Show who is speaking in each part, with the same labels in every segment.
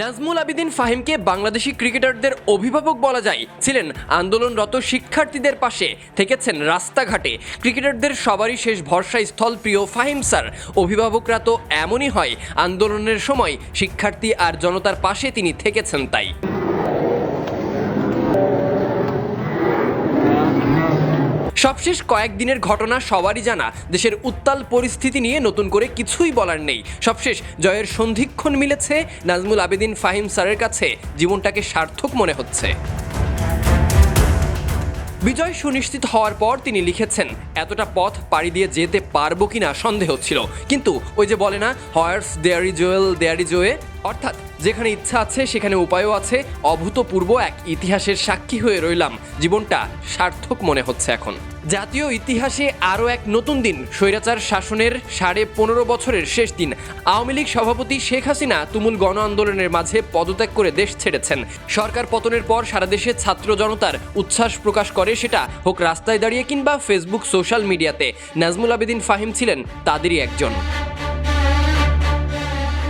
Speaker 1: নাজমুল আবিদিন ফাহিমকে বাংলাদেশি ক্রিকেটারদের অভিভাবক বলা যায়। ছিলেন আন্দোলনরত শিক্ষার্থীদের পাশে থেকেছেন রাস্তাঘাটে। ক্রিকেটারদের সবারই শেষ ভরসা স্থল প্রিয় ফাহিম স্যার। অভিভাবকরা তো এমনই হয়, আন্দোলনের সময় শিক্ষার্থী আর জনতার পাশে তিনি থেকেছেন তাই। সবশেষ কয়েকদিনের ঘটনা সবারই জানা। দেশের উত্তাল পরিস্থিতি নিয়ে নতুন করে কিছুই বলার নেই। সবশেষ জয়ের সন্ধিক্ষণ মিলেছে নাজমুল আবেদিন ফাহিম স্যারের কাছে। জীবনটাকে সার্থক মনে হচ্ছে। বিজয় সুনিশ্চিত হওয়ার পর তিনি লিখেছেন, এতটা পথ পাড়ি দিয়ে যেতে পারব কিনা সন্দেহ ছিল। কিন্তু ওই যে বলে না হয়ার্স দেয়ারি জোয়েল দেয়ারি জোয়ে অর্থাৎ যেখানে ইচ্ছা আছে, সেখানে উপায়ও আছে। অভূতপূর্ব এক ইতিহাসের সাক্ষী হয়ে রইলাম। জীবনটা সার্থক মনে হচ্ছে এখন। জাতীয় ইতিহাসে আরও এক নতুন দিন। স্বৈরাচার শাসনের সাড়ে পনেরো বছরের শেষ দিন। আওয়ামী লীগ সভাপতি শেখ হাসিনা তুমুল গণ আন্দোলনের মাঝে পদত্যাগ করে দেশ ছেড়েছেন। সরকার পতনের পর সারা দেশে ছাত্র জনতার উচ্ছ্বাস প্রকাশ করে, সেটা হোক রাস্তায় দাঁড়িয়ে কিংবা ফেসবুক, সোশ্যাল মিডিয়াতে। নাজমুল আবেদিন ফাহিম ছিলেন তাদেরই একজন।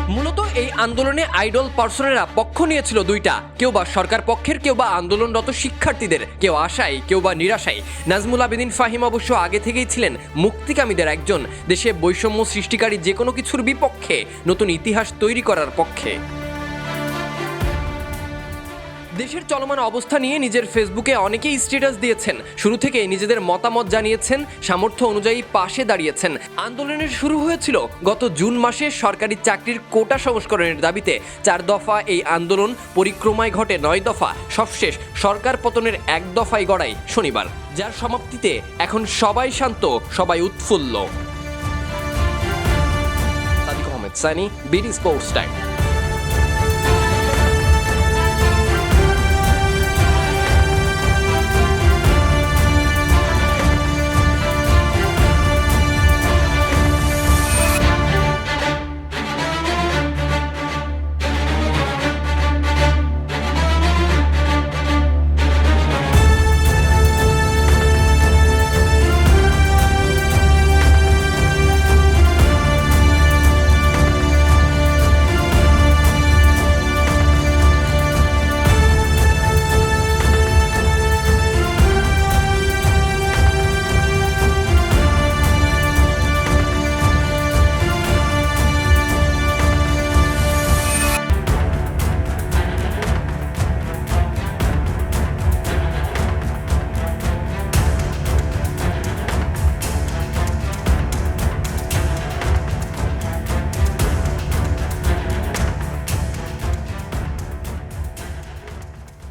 Speaker 1: মূলত এই আন্দোলনে আইডল পার্সনেরা পক্ষ নিয়েছিল দুইটা। কেউ বা সরকার পক্ষের কেউ বা আন্দোলনরত শিক্ষার্থীদের। কেউ আশায় কেউ বা নিরাশায়। নাজমুল আবেদিন ফাহিম অবশ্য আগে থেকেই ছিলেন মুক্তিকামীদের একজন। দেশে বৈষম্য সৃষ্টিকারী যে কোনো কিছুর বিপক্ষে নতুন ইতিহাস তৈরি করার পক্ষে। দেশের চলমান অবস্থা নিয়ে নিজের ফেসবুকে অনেকেই স্ট্যাটাস দিয়েছেন। শুরু থেকে নিজেদের মতামত জানিয়েছেন, সামর্থ্য অনুযায়ী পাশে দাঁড়িয়েছেন। আন্দোলনের শুরু হয়েছিল গত জুন মাসে সরকারি চাকরির কোটা সংস্করণের দাবিতে। চার দফা এই আন্দোলন পরিক্রমায় ঘটে নয় দফা, সবশেষ সরকার পতনের এক দফায় গড়ায় শনিবার। যার সমাপ্তিতে এখন সবাই শান্ত, সবাই উৎফুল্ল। Sunny BD sports time.